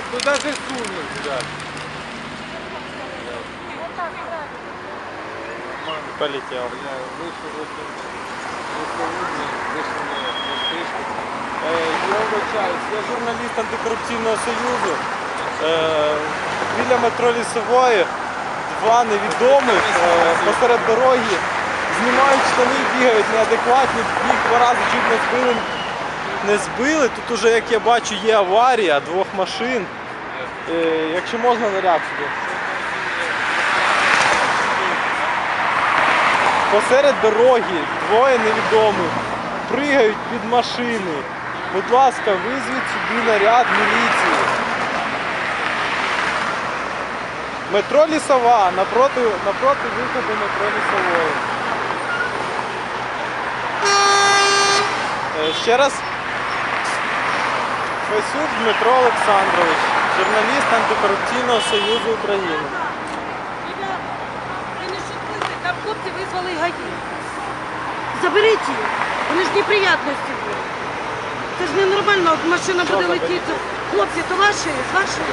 блядь, ну даже сунуть, блядь. Полетел. Вийшов на на стрижку. Е, Я вибачаюсь, я журналіст антикорупційного союзу. Е, Біля метро Лісової два невідомих е, посеред дороги знімають штани, бігають неадекватні, їх два рази чуть не збили. Не збили. Тут уже, як я бачу, є аварія двох машин. Е, Якщо можна наряд сюди. Посеред дороги двоє невідомих пригають під машини. Будь ласка, визвіть сюди наряд міліції. Метро Лісова, напроти, напроти виходу метро Лісової. Е, Ще раз. Фесюк Дмитро Олександрович, журналіст антикорупційного союзу України. Ребята, ви не шокуйте, там хлопці визвали ГАІ. Заберіть її, вони ж неприятності будуть. Це ж ненормально, от машина буде заберіть? летіти. Хлопці, то ваші, з вашої?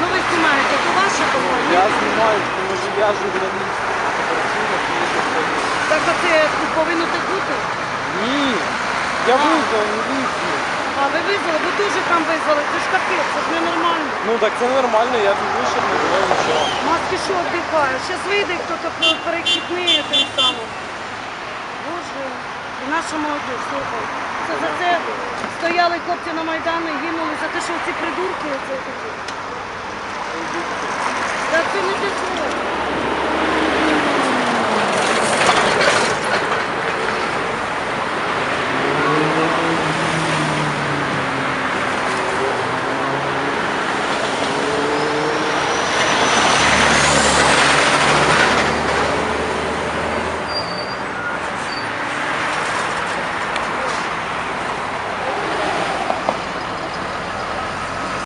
Ну ви знімаєте, то ваша компанія. Я знімаю, тому що я журналіст антикорупційного союзу України. Так оце повинно так бути. Ні, я визвав міліцію. А ви визвали, ви дуже там визвали, це ж капець, це ж ненормально. Ну так це нормально, я тут вище не було нічого. Маски що вдихає? Зараз вийде хтось перехідний тим самим. Боже, і наша молодь, слухай. Це за це стояли хлопці на Майдані, гинули за те, що ці придурки оце такі.